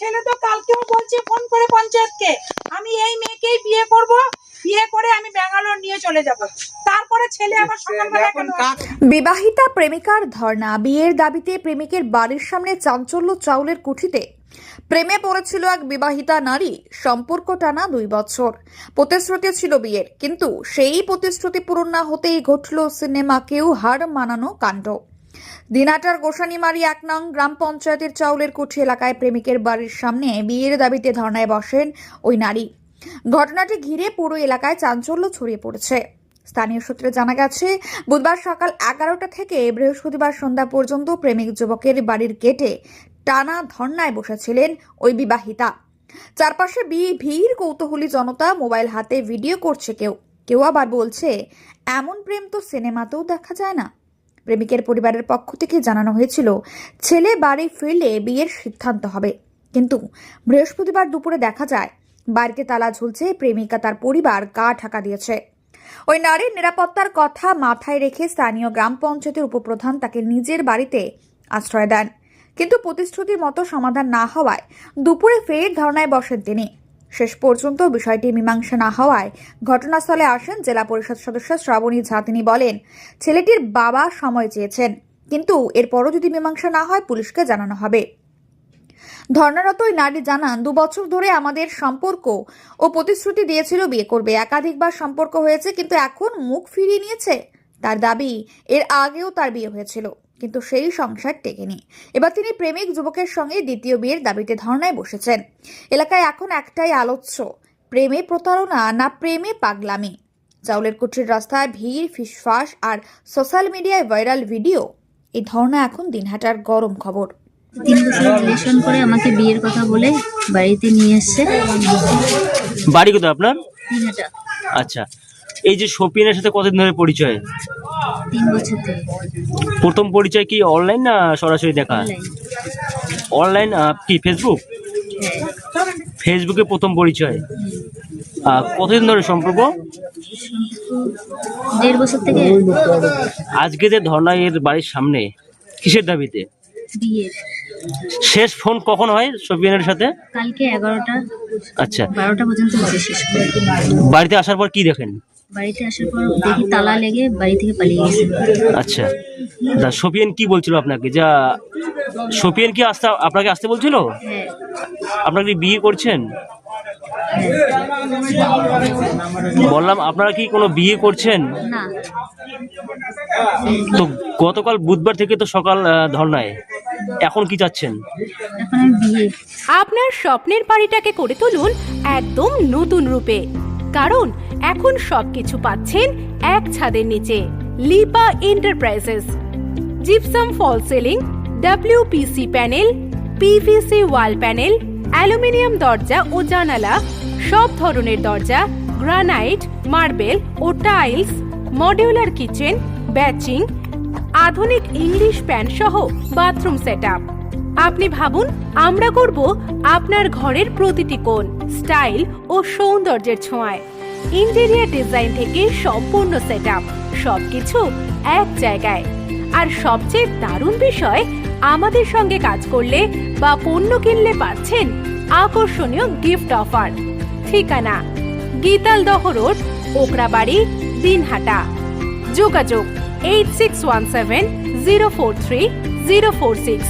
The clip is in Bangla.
ছেলে তো কালকেও বলছে ফোন করে পঞ্চায়েতকে আমি এই মেয়েকেই বিয়ে করব বিয়ে করে আমি ব্যাঙ্গালোর নিয়ে চলে যাব। তারপরে ছেলে আবার সকালবেলা কেন বিবাহিতা প্রেমিকার ধর্ণা বিয়ের দাবিতে প্রেমিকের বাড়ির সামনে চাঞ্চল্য চাউলের কুঠিতে। প্রেমে পড়েছিল এক বিবাহিতা নারী সম্পর্ক টানা দুই বছর। প্রতিশ্রুতি ছিল বিয়ের কিন্তু সেই প্রতিশ্রুতি পূরণ না হতেই ঘটল সিনেমাকেও হার মানানো কাণ্ড। দিনাটার গোসানিমারি এক নং গ্রাম পঞ্চায়েতের চাউলের কুঠি এলাকায় প্রেমিকের বাড়ির সামনে বিয়ের দাবিতে ধর্নায় বসেন ওই নারী। ঘটনাটি ঘিরে পুরো এলাকায় চাঞ্চল্য ছড়িয়ে পড়েছে। স্থানীয় সূত্রে জানা গেছে, বুধবার সকাল এগারোটা থেকে বৃহস্পতিবার সন্ধ্যা পর্যন্ত প্রেমিক যুবকের বাড়ির গেটে টানা ধর্নায় বসেছিলেন ওই বিবাহিতা। চারপাশে ভিড়, কৌতূহলী জনতা, মোবাইল হাতে ভিডিও করছে কেউ। কেউ আবার বলছে, এমন প্রেম তো সিনেমাতেও দেখা যায় না। প্রেমিকের পরিবারের পক্ষ থেকে জানানো হয়েছিল, ছেলে বাড়ি ফিরলে বিয়ের সিদ্ধান্ত হবে। কিন্তু বৃহস্পতিবার দুপুরে দেখা যায়, বাড়িতে তালা ঝুলছে, প্রেমিকা তার পরিবার গা ঢাকা দিয়েছে। ওই নারীর নিরাপত্তার কথা মাথায় রেখে স্থানীয় গ্রাম পঞ্চায়েতের উপপ্রধান তাকে নিজের বাড়িতে আশ্রয় দেন। কিন্তু প্রতিশ্রুতির মতো সমাধান না হওয়ায় দুপুরে ফের ধর্নায় বসেন তিনি। শেষ পর্যন্ত বিষয়টি মীমাংসা না হওয়ায় ঘটনাস্থলে আসেন জেলা পরিষদ সদস্য শ্রাবণী ঝা। তিনি বলেন, ছেলেটির বাবা সময় চেয়েছেন, কিন্তু এরপরও যদি মীমাংসা না হয়, পুলিশকে জানানো হবে। ধর্নারত ওই নারী জানান, দু বছর ধরে আমাদের সম্পর্ক ও প্রতিশ্রুতি দিয়েছিল বিয়ে করবে। একাধিকবার সম্পর্ক হয়েছে, কিন্তু এখন মুখ ফিরিয়ে নিয়েছে। তার দাবি, এর আগেও তার বিয়ে হয়েছিল। কিন্তু সেই সংসার টেকেনি। এবার তিনি প্রেমিক যুবকের সঙ্গে দ্বিতীয় বিয়ের দাবিতে ধর্নায় বসেছেন। এলাকায় এখন একটাই আলোচ্য প্রেমে প্রতারণা না প্রেমে পাগলামি। চাউলের কুঠির রাস্তায় ভিড় ফিসফাস আর সোশ্যাল মিডিয়ায় ভাইরাল ভিডিও। এই ধর্না এখন দিনহাটার গরম খবর। তিন বছর রিলেশন করে আমাকে বিয়ের কথা বলে বাড়িতে নিয়ে এসছে। বাড়ি কোথায় আপনার? দিনহাটা। আচ্ছা এই যে শপিনের সাথে কতদিন ধরে পরিচয়? তিন বছর থেকে প্রথম পরিচয় কি অনলাইন না সরাসরি দেখা? অনলাইন কি ফেসবুক হ্যাঁ। ফেসবুকে প্রথম পরিচয়। কতদিন ধরে সম্পর্ক? দেড় বছর থেকে। আজকে যে ধর্না এর বাড়ির সামনে কিসের দাবিতে? বিয়ের। শেষ ফোন কখন হয় শপিয়ানের সাথে? কালকে এগারোটা আচ্ছা। বারোটা পর্যন্ত শেষ বাড়িতে আসার পর কি দেখেন? বাড়িতে আসার পর দেখি তালা লেগে বাড়ি থেকে পালিয়ে গেছে। আচ্ছা। দা শপিয়ান কি বলছিল আপনাকে? যা শপিয়ান কি আসতে আপনাকে আসতে বলছিল? হ্যাঁ। আপনারা কি বিয়ে করছেন? বললাম আপনারা কি কোনো বিয়ে করছেন? না। তো গতকাল বুধবার থেকে তো সকাল ধর্নায়। এখন কি চাচ্ছেন? বিয়ে। আপনার স্বপ্নের বাড়িটাকে করে তুলুন একদম নতুন রূপে। কারণ এখন সবকিছু পাচ্ছেন এক ছাদের নিচে Lipa enterprises gypsum false ceiling WPC panel PVC wall panel aluminium দরজা ও জানালা সব ধরনের দরজা গ্রানাইট মার্বেল ও টাইলস মডিউলার কিচেন ব্যাচিং আধুনিক ইংলিশ প্যান সহ বাথরুম সেটআপ আপনি ভাবুন, আমরা করব আপনার ঘরের প্রতিটি কোণ স্টাইল ও সৌন্দর্যের ছোঁয়ায়। ইন্টেরিয়ার ডিজাইন থেকে সম্পূর্ণ সেট সেটআপ সবকিছু এক জায়গায়। আর সবচেয়ে দারুণ বিষয়, আমাদের সঙ্গে কাজ করলে বা পণ্য কিনলে পাচ্ছেন আকর্ষণীয় গিফট অফার ঠিকানা, গীতালদহ রোড ওকরাবাড়ি দিনহাটা। যোগাযোগ eight six one seven zero four three zero four six